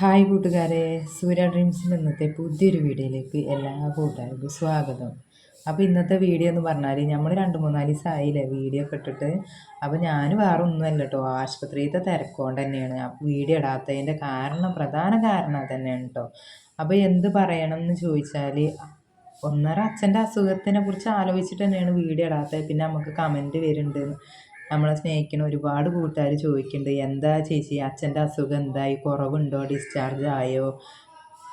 Hi കൂട്ടുകാരെ സൂര്യ ഡ്രീംസിന്റെ ഇന്നത്തെ പുതിയൊരു വീഡിയോയിലേക്ക് എല്ലാ കൂട്ടുകാർക്കും സ്വാഗതം. അപ്പോൾ ഇന്നത്തെ വീഡിയോ എന്ന് പറഞ്ഞാൽ നമ്മൾ രണ്ട് മൂന്നാൽ ദിവസമായില്ലേ വീഡിയോ ഒക്കെ ഇട്ടിട്ട്. അപ്പോൾ ഞാൻ വേറെ ഒന്നുമല്ല കേട്ടോ ആശുപത്രിയിലത്തെ തിരക്കുകൊണ്ട് തന്നെയാണ്. വീഡിയോ ഇടാത്തതിന്റെ കാരണം പ്രധാന കാരണം തന്നെയാണ് കേട്ടോ. അപ്പോൾ എന്ത് പറയണം എന്ന് ചോദിച്ചാൽ ഒന്നര അച്ഛന്റെ അസുഖത്തിനെ കുറിച്ച് ആലോചിച്ചിട്ട് തന്നെയാണ് വീഡിയോ ഇടാത്തത്. പിന്നെ നമുക്ക് കമന്റ് വരുന്നുണ്ട്. നമ്മളെ സ്നേഹിക്കുന്ന ഒരുപാട് കൂട്ടുകാർ ചോദിക്കുന്നുണ്ട് എന്താ ചേച്ചി? അച്ഛന്റെ അസുഖം എന്തായി കുറവുണ്ടോ? ഡിസ്ചാർജ് ആയോ?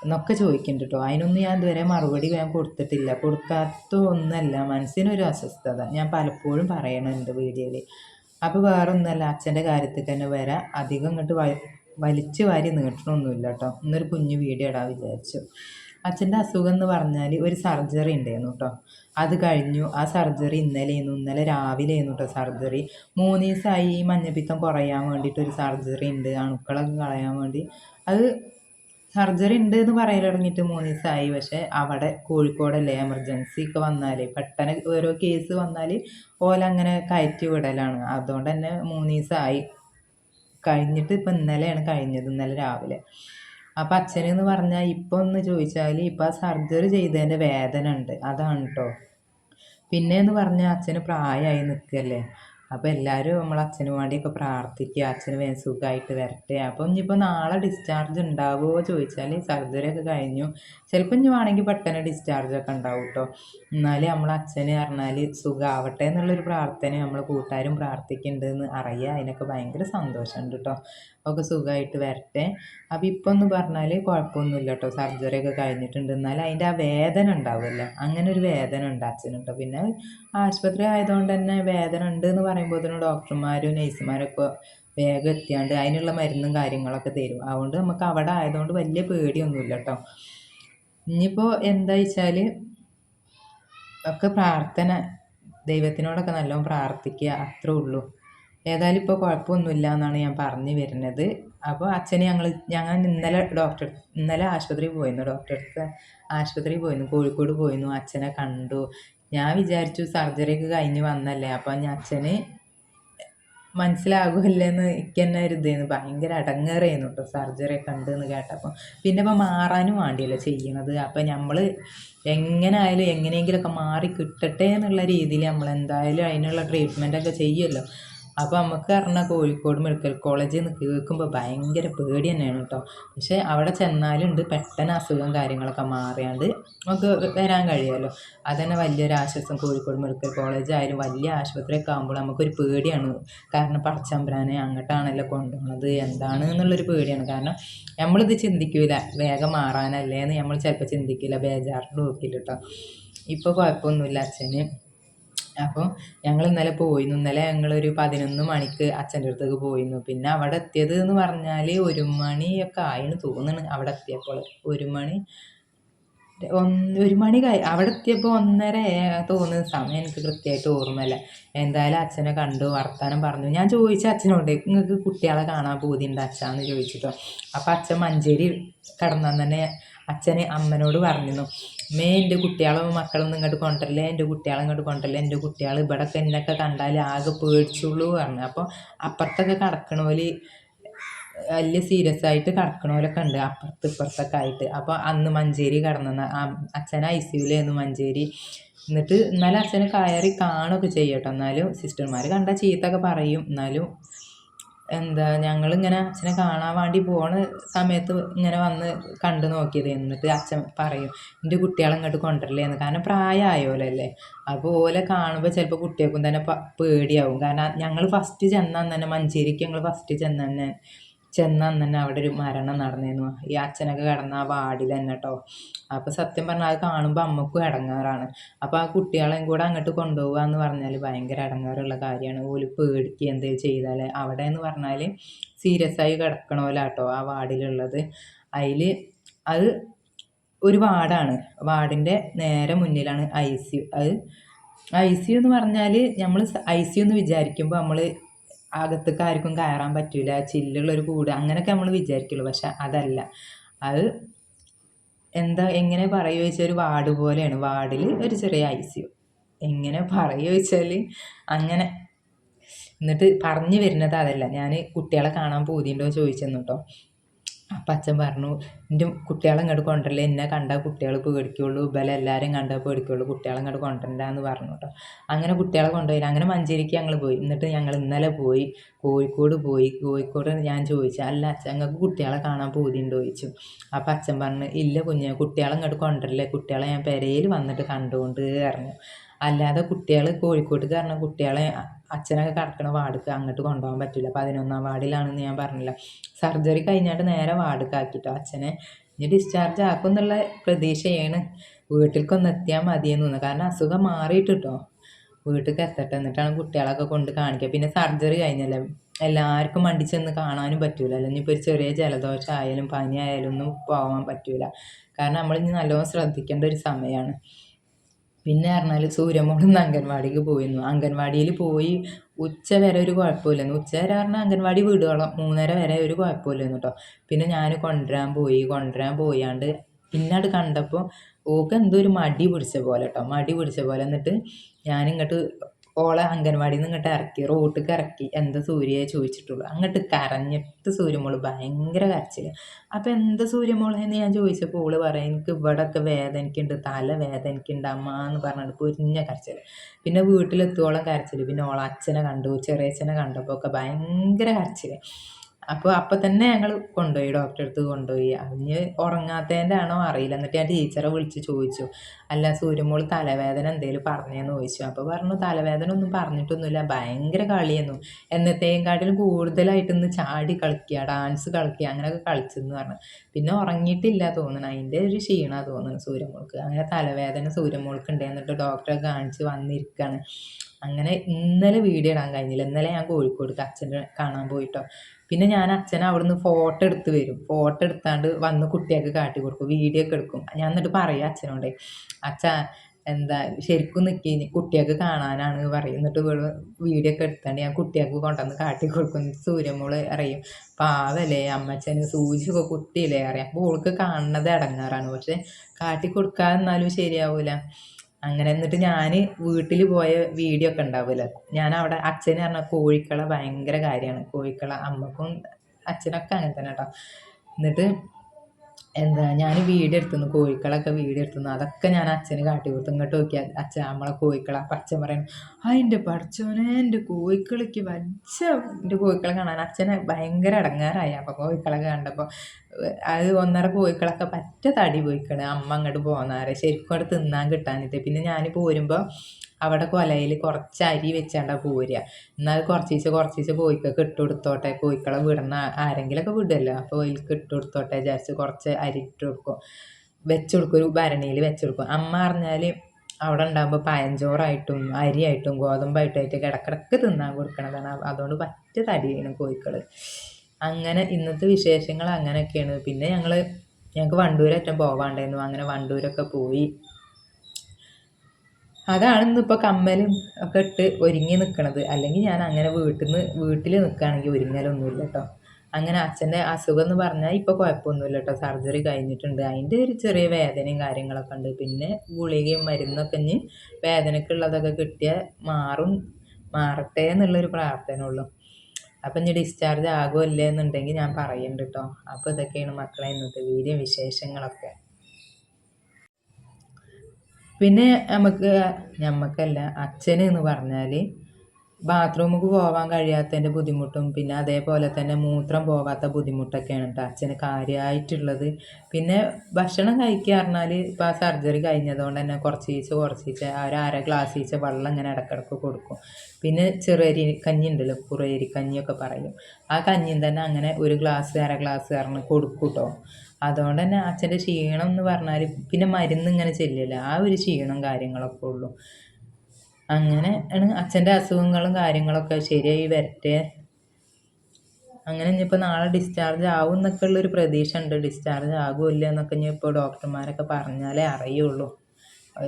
എന്നൊക്കെ ചോദിക്കുന്നുണ്ട് കേട്ടോ അതിനൊന്നും ഞാൻ ഇതുവരെ മറുപടി ഞാൻ കൊടുത്തിട്ടില്ല. കൊടുക്കാത്ത ഒന്നല്ല മനസ്സിനൊരു അസ്വസ്ഥത. ഞാൻ പലപ്പോഴും പറയണുണ്ട് വീഡിയോയിൽ അപ്പോൾ വേറെ ഒന്നല്ല അച്ഛന്റെ കാര്യത്തിൽ തന്നെ വരാം അധികം ഇങ്ങോട്ട് വലിച്ചു വാരി നീട്ടണമൊന്നുമില്ല കേട്ടോ ഇന്നൊരു കുഞ്ഞു വീഡിയോ ഇടാൻ വിചാരിച്ചു. അച്ഛന്റെ അസുഖം എന്ന് പറഞ്ഞാൽ ഒരു സർജറി ഉണ്ടായിരുന്നു കേട്ടോ. അത് കഴിഞ്ഞു. ആ സർജറി ഇന്നലെയായിരുന്നു ഇന്നലെ രാവിലെയായിരുന്നു കേട്ടോ സർജറി. മൂന്ന് ദിവസമായി ഈ മഞ്ഞപ്പിത്തം കുറയാൻ വേണ്ടിയിട്ട് ഒരു സർജറി ഉണ്ട്. അണുക്കളൊക്കെ കളയാൻ വേണ്ടി. അത് സർജറി ഉണ്ട് എന്ന് പറയാൻ തുടങ്ങിയിട്ട് മൂന്ന് ദിവസമായി. പക്ഷേ അവിടെ കോഴിക്കോടല്ലേ എമർജൻസി ഒക്കെ വന്നാൽ പെട്ടെന്ന് ഓരോ കേസ് വന്നാൽ ഓലങ്ങനെ കയറ്റി വിടലാണ്. അതുകൊണ്ട് തന്നെ മൂന്ന് ദിവസമായി. കഴിഞ്ഞിട്ട് ഇപ്പം ഇന്നലെയാണ് കഴിഞ്ഞത്. ഇന്നലെ രാവിലെ. അപ്പം അച്ഛനെന്ന് പറഞ്ഞാൽ ഇപ്പം ഒന്ന് ചോദിച്ചാൽ ഇപ്പം ആ സർജറി ചെയ്തതിന്റെ വേദന ഉണ്ട്. അതാണ് കേട്ടോ പിന്നെ എന്ന് പറഞ്ഞാൽ അച്ഛന് പ്രായമായി നിൽക്കല്ലേ അപ്പോൾ എല്ലാവരും നമ്മൾ അച്ഛന് വേണ്ടിയൊക്കെ പ്രാർത്ഥിക്കുക. അച്ഛന് വേഗം സുഖമായിട്ട് വരട്ടെ. അപ്പം ഇനിയിപ്പോൾ നാളെ ഡിസ്ചാർജ് ഉണ്ടാവുമോ ചോദിച്ചാൽ സർജറി ഒക്കെ കഴിഞ്ഞു. ചിലപ്പോൾ ഇനി വേണമെങ്കിൽ പെട്ടെന്ന് ഡിസ്ചാർജ് ഒക്കെ ഉണ്ടാവും കേട്ടോ എന്നാലും നമ്മൾ അച്ഛന് പറഞ്ഞാൽ സുഖമാവട്ടെ എന്നുള്ളൊരു പ്രാർത്ഥന നമ്മൾ കൂട്ടുകാരും പ്രാർത്ഥിക്കുന്നുണ്ടെന്ന് അറിയുക അതിനൊക്കെ ഭയങ്കര സന്തോഷമുണ്ട് കേട്ടോ ഒക്കെ സുഖമായിട്ട് വരട്ടെ. അപ്പോൾ ഇപ്പോൾ എന്ന് പറഞ്ഞാൽ കുഴപ്പമൊന്നുമില്ല കേട്ടോ സർജറി ഒക്കെ കഴിഞ്ഞിട്ടുണ്ട്. എന്നാൽ അതിന്റെ ആ വേദന ഉണ്ടാവുമല്ലോ. അങ്ങനെ ഒരു വേദന ഉണ്ട് അച്ഛനുണ്ടോ പിന്നെ ആശുപത്രി ആയതുകൊണ്ട് തന്നെ വേദന ഉണ്ട് എന്ന് പറയുമ്പോൾ തന്നെ ഡോക്ടർമാരും നേഴ്സുമാരൊക്കെ വേഗം എത്തിയാണ്ട് അതിനുള്ള മരുന്നും കാര്യങ്ങളൊക്കെ തരും. അതുകൊണ്ട് നമുക്ക് അവിടെ ആയതുകൊണ്ട് വലിയ പേടിയൊന്നുമില്ല കേട്ടോ ഇനിയിപ്പോൾ എന്താ വെച്ചാൽ ഒക്കെ പ്രാർത്ഥന ദൈവത്തിനോടൊക്കെ നല്ലോണം പ്രാർത്ഥിക്കുക അത്രേ ഉള്ളൂ. ഏതായാലും ഇപ്പോൾ കുഴപ്പമൊന്നുമില്ല എന്നാണ് ഞാൻ പറഞ്ഞു വരുന്നത്. അപ്പോൾ അച്ഛനെ ഞങ്ങൾ ഞങ്ങൾ ഇന്നലെ ഡോക്ടർ ഇന്നലെ ആശുപത്രിയിൽ പോയിരുന്നു. ഡോക്ടർ അടുത്ത് ആശുപത്രിയിൽ പോയിരുന്നു. കോഴിക്കോട് പോയിരുന്നു. അച്ഛനെ കണ്ടു. ഞാൻ വിചാരിച്ചു സർജറിയൊക്കെ കഴിഞ്ഞ് വന്നല്ലേ. അപ്പോൾ ഞാൻ അച്ഛന് മനസ്സിലാകുമല്ലെന്ന് എനിക്ക് തന്നെ ഒരു ഭയങ്കര അടങ്ങേറായിരുന്നു കേട്ടോ സർജറി കണ്ടു എന്ന് കേട്ടപ്പോൾ പിന്നെ ഇപ്പോൾ മാറാനും വേണ്ടിയല്ലോ ചെയ്യണത്. അപ്പോൾ നമ്മൾ എങ്ങനെ ആയാലും എങ്ങനെയെങ്കിലുമൊക്കെ മാറി കിട്ടട്ടെ എന്നുള്ള രീതിയിൽ നമ്മൾ എന്തായാലും അതിനുള്ള ട്രീറ്റ്മെന്റൊക്കെ ചെയ്യുമല്ലോ അപ്പോൾ നമുക്ക് പറഞ്ഞാൽ കോഴിക്കോട് മെഡിക്കൽ കോളേജിൽ നിന്ന് കേൾക്കുമ്പോൾ ഭയങ്കര പേടി തന്നെയാണ് കേട്ടോ പക്ഷേ അവിടെ ചെന്നാലുണ്ട് പെട്ടെന്ന് അസുഖം കാര്യങ്ങളൊക്കെ മാറിയാണ്ട് നമുക്ക് വരാൻ കഴിയുമല്ലോ. അതന്നെ വലിയൊരു ആശ്വാസം കോഴിക്കോട് മെഡിക്കൽ കോളേജ് ആയാലും വലിയ ആശുപത്രിയൊക്കെ ആകുമ്പോൾ നമുക്കൊരു പേടിയാണ്. കാരണം പടച്ചമ്പ്രാനെ അങ്ങോട്ടാണല്ലോ കൊണ്ടുപോകുന്നത് എന്താണ് എന്നുള്ളൊരു പേടിയാണ്. കാരണം നമ്മളിത് ചിന്തിക്കില്ല വേഗം മാറാനല്ലേ എന്ന് നമ്മൾ ചിലപ്പോൾ ചിന്തിക്കില്ല ബേജാറിന്റെ നോക്കില്ല കേട്ടോ ഇപ്പോൾ കുഴപ്പമൊന്നുമില്ല അച്ഛന് അപ്പോൾ ഞങ്ങൾ ഇന്നലെ പോയിരുന്നു. ഇന്നലെ ഞങ്ങളൊരു പതിനൊന്ന് മണിക്ക് അച്ഛന്റെ അടുത്തേക്ക് പോയിരുന്നു. പിന്നെ അവിടെ എത്തിയത് എന്ന് പറഞ്ഞാൽ ഒരു മണിയൊക്കെ ആയിന്ന് തോന്നുന്നു അവിടെ എത്തിയപ്പോൾ. ഒരു മണി ഒന്ന് ഒരു മണി കഴി അവിടെ എത്തിയപ്പോൾ ഒന്നര തോന്നുന്ന സമയം എനിക്ക് കൃത്യമായിട്ട് ഓർമ്മയില്ല. എന്തായാലും അച്ഛനെ കണ്ടു വർത്താനം പറഞ്ഞു. ഞാൻ ചോദിച്ച അച്ഛനോട് നിങ്ങൾക്ക് കുട്ടികളെ കാണാൻ പൂതിയുണ്ട് അച്ഛാന്ന് ചോദിച്ചിട്ടോ? അപ്പം അച്ഛൻ മഞ്ചേരി കടന്നാൽ തന്നെ അച്ഛനെ അമ്മനോട് പറഞ്ഞിരുന്നു. മേ എന്റെ കുട്ടികളും മക്കളൊന്നും ഇങ്ങോട്ട് കൊണ്ടല്ലേ എന്റെ കുട്ടികളെ ഇങ്ങോട്ട് കൊണ്ടല്ലേ എന്റെ കുട്ടികൾ ഇവിടെയൊക്കെ എന്നൊക്കെ കണ്ടാൽ ആകെ പേടിച്ചുള്ളൂ പറഞ്ഞു. അപ്പോൾ അപ്പുറത്തൊക്കെ കിടക്കണോൽ വലിയ സീരിയസ് ആയിട്ട് കിടക്കണോലൊക്കെ ഉണ്ട് അപ്പുറത്ത് ഇപ്പുറത്തൊക്കെ ആയിട്ട്. അപ്പോൾ അന്ന് മഞ്ചേരി കിടന്ന അച്ഛൻ ഐ സിയുലായിരുന്നു മഞ്ചേരി. എന്നിട്ട് എന്നാലും അച്ഛന് കയറി കാണുകയൊക്കെ ചെയ്യട്ടോ എന്നാലും സിസ്റ്റർമാർ കണ്ടാൽ ചീത്തൊക്കെ പറയും. എന്നാലും എന്താ ഞങ്ങളിങ്ങനെ അച്ഛനെ കാണാൻ വേണ്ടി പോണ സമയത്ത് ഇങ്ങനെ വന്ന് കണ്ടു നോക്കിയത്. എന്നിട്ട് അച്ഛൻ പറയും എന്റെ കുട്ടികളെ ഇങ്ങോട്ട് കൊണ്ടുവരില്ലേന്ന് കാരണം പ്രായമായോലല്ലേ അപ്പോൾ ഓലെ കാണുമ്പോൾ ചിലപ്പോൾ കുട്ടികൾക്കും തന്നെ പേടിയാവും. കാരണം ഞങ്ങൾ ഫസ്റ്റ് ചെന്നാൽ തന്നെ മഞ്ചേരിക്ക് ഞങ്ങൾ ഫസ്റ്റ് ചെന്നാൽ തന്നെ ചെന്ന അന്ന് തന്നെ അവിടെ ഒരു മരണം നടന്നിരുന്നു ഈ അച്ഛനൊക്കെ കിടന്ന ആ വാർഡിൽ തന്നെ കേട്ടോ അപ്പോൾ സത്യം പറഞ്ഞാൽ അത് കാണുമ്പോൾ അമ്മക്കും ഇടങ്ങാറാണ് അപ്പോൾ ആ കുട്ടികളെയും കൂടെ അങ്ങോട്ട് കൊണ്ടുപോകുക എന്ന് പറഞ്ഞാൽ ഭയങ്കര ഇടങ്ങാറുള്ള കാര്യമാണ്. ഓൽ പേടിക്കുക എന്തെങ്കിലും ചെയ്താൽ അവിടെ എന്ന് പറഞ്ഞാൽ സീരിയസ് ആയി കിടക്കണമല്ലോ ആ വാർഡിലുള്ളത് അതിൽ അത് ഒരു വാർഡാണ് വാർഡിന്റെ നേരെ മുന്നിലാണ് ഐ സി അത് ഐ സി എന്ന് പറഞ്ഞാൽ നമ്മൾ ഐ സി എന്ന് വിചാരിക്കുമ്പോൾ നമ്മൾ അകത്തേക്ക് ആർക്കും കയറാൻ പറ്റില്ല ചില്ലുള്ളൊരു കൂട് അങ്ങനെയൊക്കെ നമ്മൾ വിചാരിക്കുള്ളൂ. പക്ഷെ അതല്ല. അത് എന്താ എങ്ങനെ പറയുക വെച്ചാൽ ഒരു വാർഡ് പോലെയാണ്. വാർഡിൽ ഒരു ചെറിയ ഐ സി യു എങ്ങനെ പറയുക വെച്ചാൽ അങ്ങനെ. എന്നിട്ട് പറഞ്ഞു വരുന്നത് അതല്ല. ഞാൻ കുട്ടികളെ കാണാൻ പോതിയുണ്ടോ ചോദിച്ചെന്നു കേട്ടോ അപ്പം അച്ഛൻ പറഞ്ഞു എന്റെ കുട്ടികളെ ഇങ്ങോട്ട് കൊണ്ടല്ലേ എന്നെ കണ്ടാൽ കുട്ടികൾ പേടിക്കുള്ളൂ ഇവലെ എല്ലാവരും കണ്ടാൽ പേടിക്കുള്ളൂ കുട്ടികളെ ഇങ്ങോട്ട് കൊണ്ടുവരണ്ടെന്ന് പറഞ്ഞു കേട്ടോ അങ്ങനെ കുട്ടികളെ കൊണ്ടുപോയില്ല അങ്ങനെ മഞ്ചേരിക്ക് ഞങ്ങൾ പോയി. എന്നിട്ട് ഞങ്ങൾ ഇന്നലെ പോയി കോഴിക്കോട് പോയി. കോഴിക്കോട് ഞാൻ ചോദിച്ചു അല്ല അച്ഛൻ ഞങ്ങൾക്ക് കുട്ടികളെ കാണാൻ പൂതിയുണ്ടോ ചോദിച്ചു. അപ്പം അച്ഛൻ പറഞ്ഞു ഇല്ല കുഞ്ഞെ കുട്ടികളെ ഇങ്ങോട്ട് കൊണ്ടുവരല്ലേ കുട്ടികളെ ഞാൻ പെരയിൽ വന്നിട്ട് കണ്ടുകൊണ്ട് പറഞ്ഞു. അല്ലാതെ കുട്ടികൾ കോഴിക്കോട്ട് കാരണം കുട്ടികളെ അച്ഛനൊക്കെ കിടക്കണ വാർഡ്ക്ക് അങ്ങോട്ട് കൊണ്ടുപോകാൻ പറ്റില്ല. പതിനൊന്നാം വാർഡിലാണെന്ന് ഞാൻ പറഞ്ഞില്ല. സർജറി കഴിഞ്ഞിട്ട് നേരെ വാർഡ്ക്ക് ആക്കിയിട്ടോ അച്ഛനെ. ഇനി ഡിസ്ചാർജ് ആക്കും എന്നുള്ള പ്രതീക്ഷയാണ്. വീട്ടിലേക്കൊന്ന് എത്തിയാൽ മതിയെന്ന് തോന്നുന്നു. കാരണം അസുഖം മാറിയിട്ട് കേട്ടോ വീട്ടിലേക്ക് എത്തട്ടെ. എന്നിട്ടാണ് കുട്ടികളൊക്കെ കൊണ്ട് കാണിക്കുക. പിന്നെ സർജറി കഴിഞ്ഞല്ലേ? എല്ലാവർക്കും വണ്ടി ചെന്ന് കാണാനും പറ്റൂല. അല്ലെങ്കിൽ ഇപ്പോൾ ഒരു ചെറിയ ജലദോഷം ആയാലും പനി ആയാലും ഒന്നും പോകാൻ പറ്റൂല. കാരണം നമ്മളിനി നല്ലോണം ശ്രദ്ധിക്കേണ്ട ഒരു സമയമാണ്. പിന്നെ പറഞ്ഞാൽ സൂര്യമോളിന്ന് അംഗൻവാടിക്ക് പോയിരുന്നു. അംഗൻവാടിയിൽ പോയി ഉച്ച വരെ ഒരു കുഴപ്പമില്ലെന്ന് ഉച്ച വരെ പറഞ്ഞാൽ അംഗൻവാടി വീടുകളോ മൂന്നര വരെ ഒരു കുഴപ്പമില്ലെന്ന് കേട്ടോ പിന്നെ ഞാൻ കൊണ്ടുവരാൻ പോയി. കൊണ്ടുവരാൻ പോയാണ്ട് പിന്നെ അത് കണ്ടപ്പോൾ ഓക്ക് എന്തോ ഒരു മടി പിടിച്ച പോലെ കേട്ടോ മടി പിടിച്ച പോലെ എന്നിട്ട് ഞാനിങ്ങോട്ട് ഓളെ അംഗൻവാടിയിൽ നിന്ന് ഇങ്ങോട്ട് ഇറക്കി റോട്ടിക്ക് ഇറക്കി. എന്താ സൂര്യയെ ചോദിച്ചിട്ടുള്ളൂ. അങ്ങോട്ട് കരഞ്ഞിട്ട് സൂര്യമോൾ ഭയങ്കര കരച്ചിൽ അപ്പം എന്താ സൂര്യമോളെ എന്ന് ഞാൻ ചോദിച്ചപ്പോൾ ഓൾ പറയാം എനിക്ക് ഇവിടെയൊക്കെ വേദനയ്ക്കുണ്ട് തല വേദനയ്ക്കുണ്ട് അമ്മ എന്ന് പറഞ്ഞിട്ട് പൊരിഞ്ഞ കരച്ചിൽ പിന്നെ വീട്ടിലെത്തോളം കരച്ചിൽ പിന്നെ ഓളെ അച്ഛനെ കണ്ടു ചെറിയച്ഛനെ കണ്ടപ്പോൾ ഒക്കെ ഭയങ്കര കരച്ചിൽ അപ്പോൾ അപ്പം തന്നെ ഞങ്ങൾ കൊണ്ടുപോയി ഡോക്ടറെ അടുത്ത് കൊണ്ടുപോയി. അതിന് ഉറങ്ങാത്തതിന്റെ ആണോ അറിയില്ല. എന്നിട്ട് ഞാൻ ടീച്ചറെ വിളിച്ച് ചോദിച്ചു. അല്ല സൂര്യമോൾ തലവേദന എന്തെങ്കിലും പറഞ്ഞേന്ന് ചോദിച്ചു. അപ്പോൾ പറഞ്ഞു തലവേദന ഒന്നും പറഞ്ഞിട്ടൊന്നുമില്ല. ഭയങ്കര കളിയെന്നു എന്നത്തേക്കാട്ടിലും കൂടുതലായിട്ട് ഇന്ന് ചാടി കളിക്കുക ഡാൻസ് കളിക്കുക അങ്ങനെയൊക്കെ കളിച്ചെന്ന് പറഞ്ഞു. പിന്നെ ഉറങ്ങിയിട്ടില്ല തോന്നണം. അതിന്റെ ഒരു ക്ഷീണമാണ് തോന്നുന്നു സൂര്യമോൾക്ക്. അങ്ങനെ തലവേദന സൂര്യമോൾക്ക് ഉണ്ട് എന്നിട്ട് ഡോക്ടറെ കാണിച്ച് വന്നിരിക്കുകയാണ് അങ്ങനെ ഇന്നലെ വീഡിയോ ഇടാൻ കഴിഞ്ഞില്ല. ഇന്നലെ ഞാൻ കോഴിക്കോട് അച്ഛനെ കാണാൻ പോയിട്ടോ. പിന്നെ ഞാൻ അച്ഛനെ അവിടുന്ന് ഫോട്ടോ എടുത്ത് വരും. ഫോട്ടോ എടുത്താണ്ട് വന്ന് കുട്ടിയൊക്കെ കാട്ടി കൊടുക്കും. വീഡിയോ ഒക്കെ എടുക്കും. ഞാൻ എന്നിട്ട് പറയാം അച്ഛനോട് അച്ഛ എന്താ ശരിക്കും നിൽക്കി കുട്ടിയൊക്കെ കാണാനാണ് പറയും. എന്നിട്ട് വീഡിയോ ഒക്കെ എടുത്താണ്ട് ഞാൻ കുട്ടിയൊക്കെ കൊണ്ടുവന്ന് കാട്ടി കൊടുക്കും. സൂര്യമോൾ അറിയും പാവല്ലേ അമ്മച്ചന് സൂചിയൊക്കെ കുട്ടിയില്ലേ അറിയാം അപ്പോൾ ഓൾക്ക് കാണുന്നത് ഇടങ്ങാറാണ് പക്ഷെ കാട്ടി കൊടുക്കാതെന്നാലും ശരിയാവൂല. അങ്ങനെ എന്നിട്ട് ഞാൻ വീട്ടിൽ പോയ വീഡിയോ ഒക്കെ ഉണ്ടാവില്ല ഞാൻ അവിടെ അച്ഛനെ പറഞ്ഞാൽ കോഴിക്കള ഭയങ്കര കാര്യമാണ്. കോഴിക്കള അമ്മക്കും അച്ഛനൊക്കെ അങ്ങനെ തന്നെ കേട്ടോ എന്നിട്ട് എന്താ ഞാൻ വീഡിയോ എടുത്തുന്നു. കോഴിക്കളൊക്കെ വീഡിയോ എടുത്തുന്നു. അതൊക്കെ ഞാൻ അച്ഛന് കാട്ടി കൊടുത്തു. ഇങ്ങോട്ട് നോക്കിയാൽ അച്ഛൻ നമ്മളെ കോഴിക്കള അച്ഛൻ പറയണം. ആ എന്റെ പഠിച്ചോനെ എന്റെ കോഴിക്കളിക്ക് വച്ച എന്റെ കോഴിക്കളെ കാണാൻ അച്ഛനെ ഭയങ്കര ഇടങ്ങാറായി. അപ്പോൾ കോഴിക്കളൊക്കെ കണ്ടപ്പോൾ അത് ഒന്നര കോഴിക്കളൊക്കെ പറ്റ തടി പോയിക്കണ്. അമ്മ അങ്ങോട്ട് പോന്നാരെ. ശരിക്കും അവിടെ തിന്നാൻ കിട്ടാനിട്ട് പിന്നെ ഞാൻ പോരുമ്പോൾ അവിടെ കൊലയിൽ കുറച്ച് അരി വെച്ചാണ്ടാ പോരുക എന്നാൽ കുറച്ച് ദിവസം കുറച്ച് ദിവസം കോഴിക്കൊക്കെ ഇട്ട് കൊടുത്തോട്ടെ. കോഴിക്കളെ വിടണ ആരെങ്കിലുമൊക്കെ വിടുമല്ലോ അപ്പോൾ അതിലേക്ക് ഇട്ട് കൊടുത്തോട്ടെ വിചാരിച്ച് കുറച്ച് അരി ഇട്ട് കൊടുക്കും. വെച്ച് കൊടുക്കും. ഒരു ഭരണിയിൽ വെച്ച് കൊടുക്കും. അമ്മ പറഞ്ഞാൽ അവിടെ ഉണ്ടാകുമ്പോൾ പയഞ്ചോറായിട്ടും അരിയായിട്ടും ഗോതമ്പായിട്ടുമായിട്ട് ഇടക്കിടക്ക് തിന്നാൻ കൊടുക്കണതാണ്. അതുകൊണ്ട് പറ്റ തടി വീണം കോഴിക്കൾ അങ്ങനെ ഇന്നത്തെ വിശേഷങ്ങൾ അങ്ങനെയൊക്കെയാണ്. പിന്നെ ഞങ്ങൾ ഞങ്ങൾക്ക് വണ്ടൂരറ്റം പോവാണ്ടായിരുന്നു. അങ്ങനെ വണ്ടൂരൊക്കെ പോയി. അതാണ് ഇന്നിപ്പോൾ കമ്മലും ഒക്കെ ഇട്ട് ഒരുങ്ങി നിൽക്കണത് അല്ലെങ്കിൽ ഞാൻ അങ്ങനെ വീട്ടിൽ നിന്ന് വീട്ടിൽ നിൽക്കുകയാണെങ്കിൽ ഒരുങ്ങലൊന്നുമില്ല കേട്ടോ അങ്ങനെ അച്ഛന്റെ അസുഖം എന്ന് പറഞ്ഞാൽ ഇപ്പോൾ കുഴപ്പമൊന്നുമില്ല കേട്ടോ സർജറി കഴിഞ്ഞിട്ടുണ്ട്. അതിന്റെ ഒരു ചെറിയ വേദനയും കാര്യങ്ങളൊക്കെ ഉണ്ട്. പിന്നെ ഗുളികയും മരുന്നൊക്കെ ഇനി വേദനയ്ക്കുള്ളതൊക്കെ കിട്ടിയാൽ മാറും മാറട്ടെ എന്നുള്ളൊരു പ്രാർത്ഥന ഉള്ളൂ അപ്പം ഇനി ഡിസ്ചാർജ് ആകുമല്ലേ എന്നുണ്ടെങ്കിൽ ഞാൻ പറയുന്നുണ്ട് കേട്ടോ അപ്പോൾ ഇതൊക്കെയാണ് മക്കളെ ഇന്നത്തെ വീഡിയോ വിശേഷങ്ങളൊക്കെ. പിന്നെ നമുക്ക് ഞമ്മക്കല്ല അച്ഛന് എന്ന് പറഞ്ഞാൽ ബാത്റൂമിലേക്ക് പോകാൻ കഴിയാത്തതിന്റെ ബുദ്ധിമുട്ടും പിന്നെ അതേപോലെ തന്നെ മൂത്രം പോകാത്ത ബുദ്ധിമുട്ടൊക്കെയാണ് കേട്ടോ അച്ഛന് കാര്യമായിട്ടുള്ളത് പിന്നെ ഭക്ഷണം കഴിക്കുക പറഞ്ഞാൽ ഇപ്പോൾ ആ സർജറി കഴിഞ്ഞതുകൊണ്ട് തന്നെ കുറച്ച് ചീച്ച കുറച്ച് ചീച്ച ഒരു അര ഗ്ലാസ് ഈച്ച വെള്ളം ഇങ്ങനെ ഇടക്കിടക്ക് കൊടുക്കും. പിന്നെ ചെറിയരി കഞ്ഞി ഉണ്ടല്ലോ കുറേരി കഞ്ഞിയൊക്കെ പറയും. ആ കഞ്ഞിയും തന്നെ അങ്ങനെ ഒരു ഗ്ലാസ് അര ഗ്ലാസ് പറഞ്ഞ് കൊടുക്കും കേട്ടോ അതുകൊണ്ട് തന്നെ അച്ഛന്റെ ക്ഷീണം എന്ന് പറഞ്ഞാൽ പിന്നെ മരുന്ന് ഇങ്ങനെ ചെല്ലില്ല. ആ ഒരു ക്ഷീണം കാര്യങ്ങളൊക്കെ ഉള്ളൂ. അങ്ങനെ ആണ് അച്ഛന്റെ അസുഖങ്ങളും കാര്യങ്ങളൊക്കെ ശരിയായി വരട്ടെ. അങ്ങനെ ഇനിയിപ്പോൾ നാളെ ഡിസ്ചാർജ് ആവും എന്നൊക്കെ ഉള്ളൊരു പ്രതീക്ഷ ഉണ്ട് ഡിസ്ചാർജ് ആകുമില്ല എന്നൊക്കെ ഇനിയിപ്പോൾ ഡോക്ടർമാരൊക്കെ പറഞ്ഞാലേ അറിയുള്ളൂ.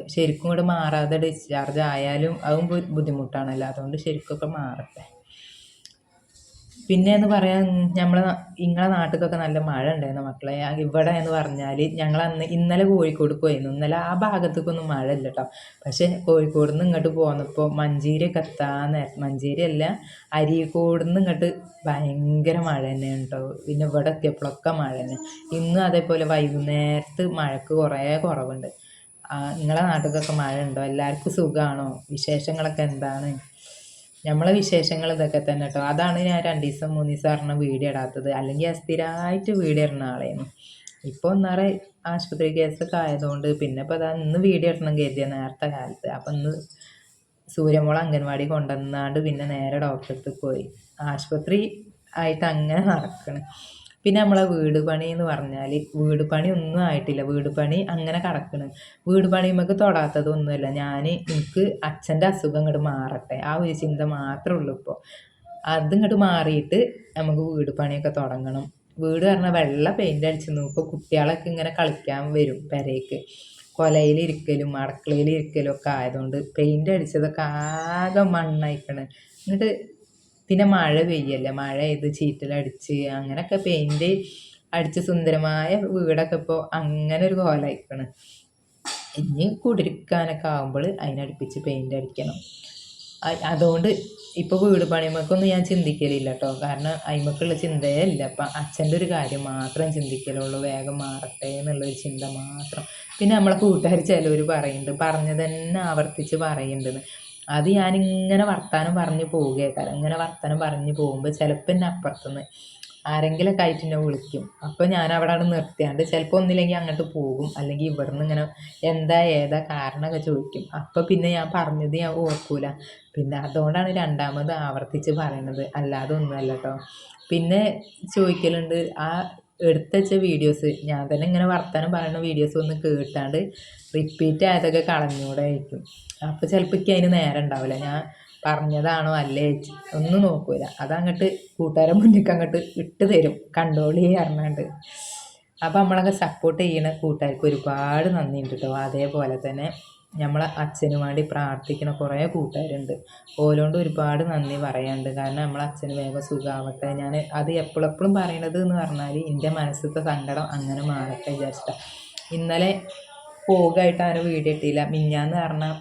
ശരിക്കും കൂടെ മാറാതെ ഡിസ്ചാർജ് ആയാലും അതും ബുദ്ധിമുട്ടാണല്ലോ. അതുകൊണ്ട് ശരിക്കൊക്കെ മാറട്ടെ. പിന്നെ എന്ന് പറയാൻ നമ്മളെ ഇങ്ങളെ നാട്ടിലൊക്കെ നല്ല മഴ ഉണ്ടായിരുന്നു മക്കളെ ഇവിടെ എന്ന് പറഞ്ഞാൽ ഞങ്ങൾ അന്ന് ഇന്നലെ കോഴിക്കോട് പോയിരുന്നു. ഇന്നലെ ആ ഭാഗത്തേക്കൊന്നും മഴ ഇല്ല കേട്ടോ പക്ഷേ കോഴിക്കോട് നിന്ന് ഇങ്ങോട്ട് പോന്നപ്പോൾ മഞ്ചേരിയൊക്കെ എത്താൻ നേരം മഞ്ചേരി അല്ല അരീക്കോട് നിന്ന് ഇങ്ങോട്ട് ഭയങ്കര മഴ തന്നെ കേട്ടോ പിന്നെ ഇവിടെ എത്തിയപ്പോഴൊക്കെ മഴ തന്നെ. ഇന്നും അതേപോലെ വൈകുന്നേരത്ത് മഴക്ക് കുറേ കുറവുണ്ട്. നിങ്ങളെ നാട്ടിലൊക്കെ മഴ ഉണ്ടോ എല്ലാവർക്കും സുഖമാണോ വിശേഷങ്ങളൊക്കെ എന്താണ്? നമ്മളെ വിശേഷങ്ങൾ ഇതൊക്കെ തന്നെ കേട്ടോ. അതാണ് ഞാൻ രണ്ട് ദിവസം മൂന്ന് ദിവസം പറഞ്ഞ വീഡിയോ ഇടാത്തത്. അല്ലെങ്കിൽ സ്ഥിരമായിട്ട് വീഡിയോ ഇടുന്ന ആളായിരുന്നു ഇപ്പോൾ ഒന്നാറെ ആശുപത്രി കേസൊക്കെ ആയതുകൊണ്ട് പിന്നെ ഇപ്പോൾ അതാ ഇന്ന് വീഡിയോ ഇടണം കരുതിയ നേരത്തെ കാലത്ത്. അപ്പം ഇന്ന് സൂര്യമോൾ അംഗൻവാടി കൊണ്ടുവന്നാണ്ട് പിന്നെ നേരെ ഡോക്ടറെ പോയി. ആശുപത്രി ആയിട്ട് അങ്ങനെ നടക്കണം. പിന്നെ നമ്മളെ വീട് പണി എന്ന് പറഞ്ഞാൽ വീട് പണി ഒന്നും ആയിട്ടില്ല. വീട് പണി അങ്ങനെ കിടക്കണ്. വീട് പണി നമുക്ക് തൊടാത്തതൊന്നുമല്ല ഞാൻ എനിക്ക് അച്ഛന്റെ അസുഖം ഇങ്ങോട്ട് മാറട്ടെ. ആ ഒരു ചിന്ത മാത്രമേ ഉള്ളൂ ഇപ്പോൾ അതിങ്ങോട്ട് മാറിയിട്ട് നമുക്ക് വീട് പണിയൊക്കെ തുടങ്ങണം. വീട് പറഞ്ഞാൽ വെള്ള പെയിന്റ് അടിച്ചു ഇപ്പോൾ കുട്ടികളൊക്കെ ഇങ്ങനെ കളിക്കാൻ വരും പെരയ്ക്ക് കൊലയിലിരിക്കലും അടുക്കളയിലിരിക്കലും ഒക്കെ ആയതുകൊണ്ട് പെയിന്റ് അടിച്ചതൊക്കെ ആകെ മണ്ണായിക്കണ്. എന്നിട്ട് പിന്നെ മഴ പെയ്യല്ലേ? മഴ ചെയ്ത് ചീറ്റലടിച്ച് അങ്ങനെയൊക്കെ പെയിന്റ് അടിച്ച് സുന്ദരമായ വീടൊക്കെ ഇപ്പോൾ അങ്ങനെ ഒരു കോലായിക്കണ്. ഇനി കുടിരിക്കാനൊക്കെ ആകുമ്പോൾ അതിനടുപ്പിച്ച് പെയിന്റ് അടിക്കണം. അതുകൊണ്ട് ഇപ്പോൾ വീട് പണിമക്കൊന്നും ഞാൻ ചിന്തിക്കലില്ല കേട്ടോ കാരണം അതിമക്കുള്ള ചിന്തയേ ഇല്ല. അപ്പം അച്ഛന്റെ ഒരു കാര്യം മാത്രം ചിന്തിക്കലുള്ളൂ. വേഗം മാറട്ടെ എന്നുള്ളൊരു ചിന്ത മാത്രം. പിന്നെ നമ്മളെ കൂട്ടുകാർ ചിലവർ പറയുന്നുണ്ട് പറഞ്ഞത് തന്നെ ആവർത്തിച്ച് പറയുന്നുണ്ടെന്ന് അത് ഞാനിങ്ങനെ വർത്താനം പറഞ്ഞ് പോവുകയാക്കാരം ഇങ്ങനെ വർത്താനം പറഞ്ഞ് പോകുമ്പോൾ ചിലപ്പോൾ എന്നെ അപ്പുറത്തുനിന്ന് ആരെങ്കിലൊക്കെ ആയിട്ട് എന്നെ വിളിക്കും. അപ്പോൾ ഞാൻ അവിടെ അവിടെ നിർത്തിയാണ്ട് ചിലപ്പോൾ ഒന്നില്ലെങ്കിൽ അങ്ങോട്ട് പോകും. അല്ലെങ്കിൽ ഇവിടുന്ന് ഇങ്ങനെ എന്താ ഏതാ കാരണമൊക്കെ ചോദിക്കും. അപ്പോൾ പിന്നെ ഞാൻ പറഞ്ഞത് ഞാൻ ഓർക്കൂല. പിന്നെ അതുകൊണ്ടാണ് രണ്ടാമത് ആവർത്തിച്ച് പറയണത്. അല്ലാതെ ഒന്നുമല്ല കേട്ടോ പിന്നെ ചോദിക്കലുണ്ട് ആ എടുത്ത് വെച്ച വീഡിയോസ് ഞാൻ തന്നെ ഇങ്ങനെ വർത്തമാനം പറയുന്ന വീഡിയോസ് ഒന്ന് കേട്ടാണ്ട് റിപ്പീറ്റ് ആയതൊക്കെ കളഞ്ഞൂടെ ആയിരിക്കും അപ്പോൾ ചിലപ്പോൾ എനിക്ക് അതിന് നേരം ഉണ്ടാവില്ല ഞാൻ പറഞ്ഞതാണോ അല്ലേ ഒന്നും നോക്കൂല. അതങ്ങോട്ട് കൂട്ടുകാരെ മുന്നിലേക്ക് അങ്ങോട്ട് ഇട്ട് തരും. കണ്ടോളി ചെയ്യാറുണ്ട് അപ്പോൾ നമ്മളൊക്കെ സപ്പോർട്ട് ചെയ്യണ കൂട്ടുകാർക്ക് ഒരുപാട് നന്ദിയുണ്ട് കേട്ടോ അതേപോലെ തന്നെ നമ്മളെ അച്ഛന് വേണ്ടി പ്രാർത്ഥിക്കുന്ന കുറേ കൂട്ടുകാരുണ്ട്. ഓരോണ്ട് ഒരുപാട് നന്ദി പറയാനുണ്ട്. കാരണം നമ്മളെ അച്ഛന് വേഗം സുഖമാവട്ടെ ഞാൻ അത് എപ്പോഴെപ്പോഴും പറയണത് എന്ന് പറഞ്ഞാൽ എന്റെ മനസ്സിലത്തെ സങ്കടം അങ്ങനെ മാറട്ടെ വിചാരിച്ചിട്ടാണ് ഇന്നലെ പോകായിട്ട് ആരും വീഡിയോ ഇട്ടില്ല. മിഞ്ഞാന്ന് പറഞ്ഞാൽ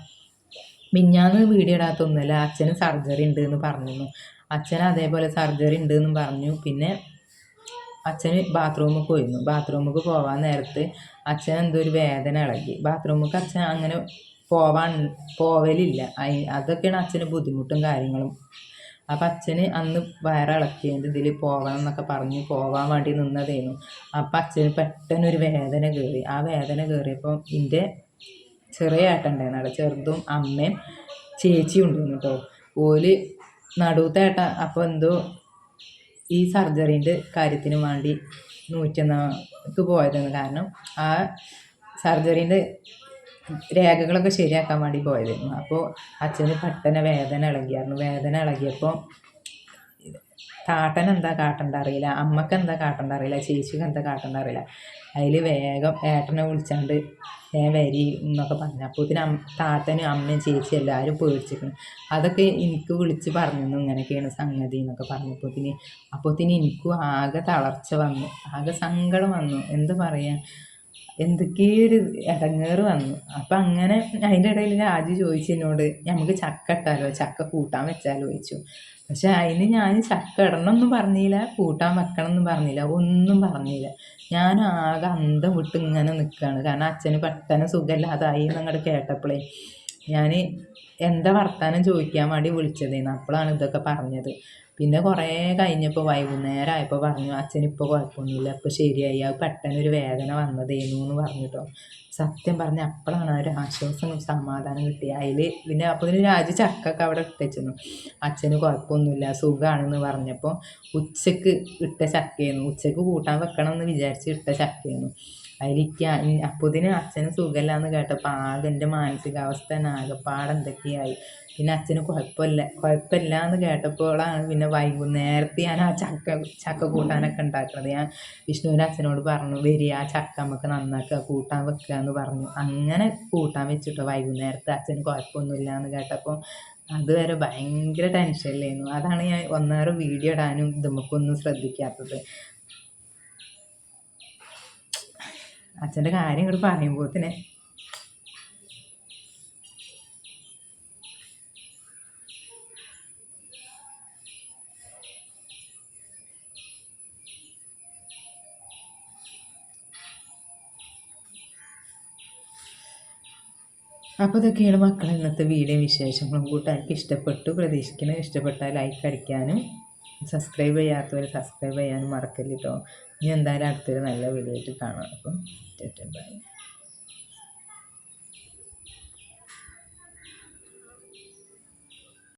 മിഞ്ഞാന്ന് വീഡിയോ ഇടാത്തൊന്നുമല്ല അച്ഛന് സർജറി ഉണ്ട് എന്ന് പറഞ്ഞിരുന്നു. അച്ഛന് അതേപോലെ സർജറി ഉണ്ട് എന്നും പറഞ്ഞു. പിന്നെ അച്ഛന് ബാത്റൂമിൽ പോയിരുന്നു. ബാത്റൂമിൽ പോവാൻ നേരത്ത് അച്ഛൻ എന്തോ ഒരു വേദന ഇളകി. ബാത്റൂമിൽ അച്ഛൻ അങ്ങനെ പോവാൻ പോവലില്ല. അയി- അതൊക്കെയാണ് അച്ഛന് ബുദ്ധിമുട്ടും കാര്യങ്ങളും. അപ്പം അച്ഛന് അന്ന് വയറിളക്കിയതിന്റെ ഇതിൽ പോകണം എന്നൊക്കെ പറഞ്ഞ് പോകാൻ വേണ്ടി നിന്നതേനു. അപ്പം അച്ഛന് പെട്ടെന്നൊരു വേദന കയറി. ആ വേദന കയറിയപ്പോൾ എന്റെ ചെറിയ ഏട്ടണ്ടായിരുന്നു അവിടെ. ചെറുതും അമ്മയും ചേച്ചിയും ഉണ്ടായിരുന്നു കേട്ടോ. ഓൽ നടുവത്തേട്ട അപ്പോൾ എന്തോ ഈ സർജറീന്റെ കാര്യത്തിന് വേണ്ടി നൂറ്റൊന്നാക്ക് പോയതാണ് കാരണം ആ സർജറീന്റെ രേഖകളൊക്കെ ശരിയാക്കാൻ വേണ്ടി പോയതായിരുന്നു. അപ്പോൾ അച്ഛന് പെട്ടെന്ന് വേദന ഇളകിയായിരുന്നു. വേദന ഇളകിയപ്പോൾ താട്ടൻ എന്താ കാട്ടണ്ട അറിയില്ല. അമ്മയ്ക്ക് എന്താ കാട്ടണ്ട അറിയില്ല. ചേച്ചിക്ക് എന്താ കാട്ടണ്ട അറിയില്ല. അതിൽ വേഗം ഏട്ടനെ വിളിച്ചാണ്ട് ഞാൻ വരി എന്നൊക്കെ പറഞ്ഞു. അപ്പോൾ അമ്മ താത്തനും അമ്മയും ചേച്ചി എല്ലാവരും പേടിച്ചിരിക്കണം അതൊക്കെ എനിക്ക് വിളിച്ച് പറഞ്ഞു ഇങ്ങനെയൊക്കെയാണ് സംഗതി എന്നൊക്കെ പറഞ്ഞപ്പോൾ പിന്നെ അപ്പോൾ എനിക്കും ആകെ തളർച്ച വന്നു. ആകെ സങ്കടം വന്നു. എന്താ പറയുക എന്തൊക്കെയോ ഒരു ഇടങ്ങേറ് വന്നു. അപ്പം അങ്ങനെ അതിന്റെ ഇടയിൽ രാജു ചോദിച്ചു എന്നോട് നമുക്ക് ചക്ക ഇട്ടാലോ? ചക്ക കൂട്ടാൻ വെച്ചാലോ? ചോദിച്ചു. പക്ഷെ അതിന് ഞാൻ ചക്ക ഇടണമെന്നും പറഞ്ഞില്ല കൂട്ടാൻ വെക്കണം എന്നും പറഞ്ഞില്ല ഒന്നും പറഞ്ഞില്ല. ഞാൻ ആകെ അന്തം വിട്ട് ഇങ്ങനെ നിൽക്കുകയാണ് കാരണം അച്ഛന് പെട്ടെന്ന് സുഖമില്ലാതായി എന്നങ്ങോട്ട് കേട്ടപ്പോഴേ ഞാൻ എന്താ വർത്താനം ചോദിക്കാൻ വേണ്ടി വിളിച്ചതേന്ന് അപ്പോഴാണ് ഇതൊക്കെ പറഞ്ഞത്. പിന്നെ കുറേ കഴിഞ്ഞപ്പോൾ വൈകുന്നേരം ആയപ്പോൾ പറഞ്ഞു അച്ഛൻ ഇപ്പോൾ കുഴപ്പമൊന്നുമില്ല അപ്പോൾ ശരിയായി. അത് പെട്ടെന്നൊരു വേദന വന്നതേനു എന്ന് പറഞ്ഞിട്ടോ സത്യം പറഞ്ഞ അപ്പോഴാണ് ഒരു ആശ്വാസം സമാധാനം കിട്ടിയത് അതിൽ പിന്നെ അപ്പോൾ ഒരു രാജു ചക്കൊക്കെ അവിടെ ഇട്ടുവെച്ചിരുന്നു അച്ഛന് കുഴപ്പമൊന്നുമില്ല സുഖമാണെന്ന് പറഞ്ഞപ്പോൾ ഉച്ചയ്ക്ക് ഇട്ട ചക്കയായിരുന്നു ഉച്ചയ്ക്ക് കൂട്ടാൻ വെക്കണം എന്ന് വിചാരിച്ച് ഇട്ട ചക്കയായിരുന്നു അതിലേക്ക് ഇതിന് അച്ഛന് സുഖമില്ല എന്ന് കേട്ടപ്പോൾ ആകെ എന്റെ മാനസികാവസ്ഥ തന്നെ ആകെപ്പാടെ എന്തൊക്കെയായി പിന്നെ അച്ഛന് കുഴപ്പമില്ല. കുഴപ്പമില്ല എന്ന് കേട്ടപ്പോഴാണ് പിന്നെ വൈകുന്നേരത്തെ ഞാൻ ആ ചക്ക ചക്ക കൂട്ടാനൊക്കെ ഉണ്ടാക്കുന്നത്. ഞാൻ വിഷ്ണുവിന്റെ അച്ഛനോട് പറഞ്ഞു വരിക ആ ചക്ക നമുക്ക് നന്നാക്കുക കൂട്ടാൻ വെക്കുക എന്ന് പറഞ്ഞു. അങ്ങനെ കൂട്ടാൻ വെച്ചിട്ടോ വൈകുന്നേരത്തെ അച്ഛന് കുഴപ്പമൊന്നുമില്ല എന്ന് കേട്ടപ്പോൾ അതുവരെ ഭയങ്കര ടെൻഷനിലായിരുന്നു. അതാണ് ഞാൻ ഒന്നേറെ വീഡിയോ ഇടാനും ഇതുമ്മക്കൊന്നും ശ്രദ്ധിക്കാത്തത്. അച്ഛന്റെ കാര്യം ഇങ്ങോട്ട് പറയുമ്പോൾ തന്നെ അപ്പോൾ ഇതൊക്കെയാണ് മക്കളെ ഇന്നത്തെ വീഡിയോ വിശേഷങ്ങളും. കൂട്ടാർക്ക് ഇഷ്ടപ്പെട്ടു പ്രതീക്ഷിക്കണം ഇഷ്ടപ്പെട്ടാൽ ലൈക്ക് അടിക്കാനും സബ്സ്ക്രൈബ് ചെയ്യാത്തവർ സബ്സ്ക്രൈബ് ചെയ്യാനും മറക്കല്ലിട്ടോ ഇനി എന്തായാലും അടുത്തൊരു നല്ല വീഡിയോ ആയിട്ട് കാണാം. അപ്പം ബൈ